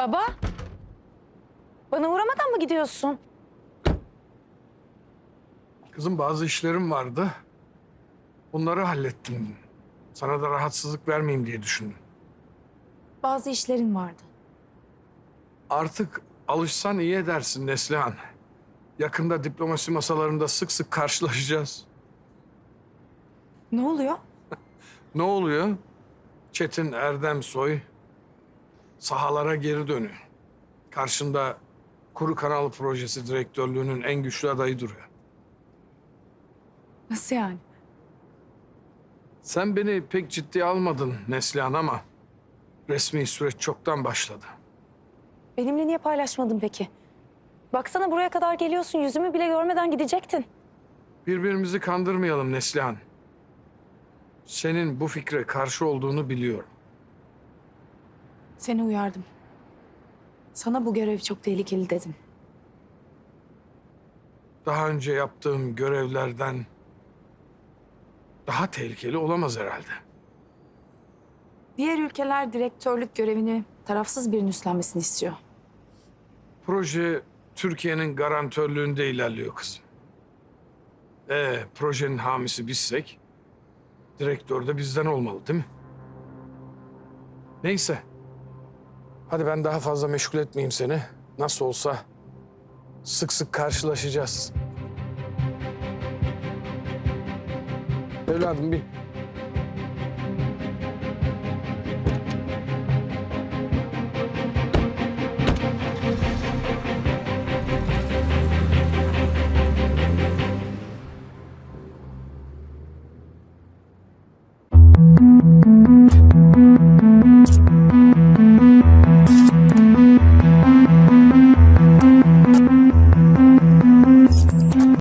Baba? Bana uğramadan mı gidiyorsun? Kızım bazı işlerim vardı. Bunları hallettim. Sana da rahatsızlık vermeyeyim diye düşündüm. Bazı işlerin vardı. Artık alışsan iyi edersin Neslihan. Yakında diplomasi masalarında sık sık karşılaşacağız. Ne oluyor? Ne oluyor? Çetin Erdemsoy sahalara geri dönüyor. Karşında Kuru Kanal Projesi direktörlüğünün en güçlü adayı duruyor. Nasıl yani? Sen beni pek ciddiye almadın Neslihan ama resmi süreç çoktan başladı. Benimle niye paylaşmadın peki? Baksana buraya kadar geliyorsun. Yüzümü bile görmeden gidecektin. Birbirimizi kandırmayalım Neslihan. Senin bu fikre karşı olduğunu biliyorum. Seni uyardım. Sana bu görev çok tehlikeli dedim. Daha önce yaptığım görevlerden daha tehlikeli olamaz herhalde. Diğer ülkeler direktörlük görevini tarafsız birinin üstlenmesini istiyor. Proje Türkiye'nin garantörlüğünde ilerliyor kızım. Ee, projenin hamisi bizsek, direktör de bizden olmalı değil mi? Neyse. Hadi ben daha fazla meşgul etmeyeyim seni. Nasıl olsa sık sık karşılaşacağız. Evladım bin.